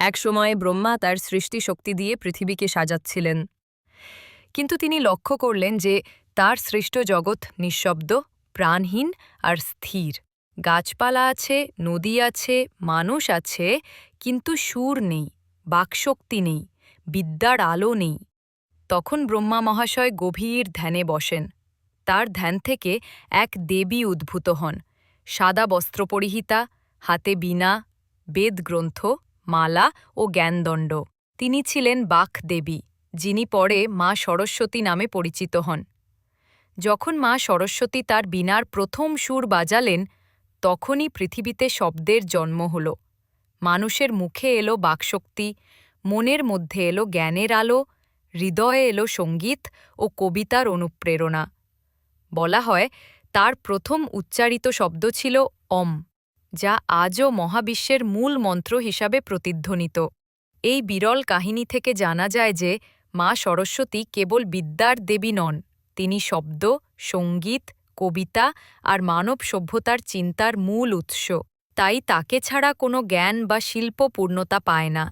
একসময় ব্রহ্মা তার সৃষ্টি শক্তি দিয়ে পৃথিবীকে সাজাচ্ছিলেন। কিন্তু তিনি লক্ষ্য করলেন যে তার সৃষ্ট জগৎ নিঃশব্দ, প্রাণহীন আর স্থির। গাছপালা আছে, নদী আছে, মানুষ আছে, কিন্তু সুর নেই, বাকশক্তি নেই, বিদ্যার আলো নেই। তখন ব্রহ্মা মহাশয় গভীর ধ্যানে বসেন। তার ধ্যান থেকে এক দেবী উদ্ভূত হন। সাদা বস্ত্র পরিহিতা, হাতে বীণা বেদগ্রন্থ মালা ও জ্ঞানদণ্ড। তিনি ছিলেন বাক দেবী, যিনি পরে মা সরস্বতী নামে পরিচিত হন। যখন মা সরস্বতী তার বীণার প্রথম সুর বাজালেন, তখনই পৃথিবীতে শব্দের জন্ম হল। মানুষের মুখে এলো বাকশক্তি, মনের মধ্যে এলো জ্ঞানের আলো, হৃদয়ে এলো সংগীত ও কবিতার অনুপ্রেরণা। বলা হয়, তার প্রথম উচ্চারিত শব্দ ছিল অম। যা আজও মহাবিশ্বের মূল মন্ত্র হিসাবে প্রতিধ্বনিত। এই বিরল কাহিনী থেকে জানা যায় যে, মা সরস্বতী কেবল বিদ্যার দেবী নন, তিনি শব্দ, সংগীত, কবিতা আর মানব সভ্যতার চিন্তার মূল উৎস। তাই তাকে ছাড়া কোনো জ্ঞান বা শিল্প পূর্ণতা পায় না।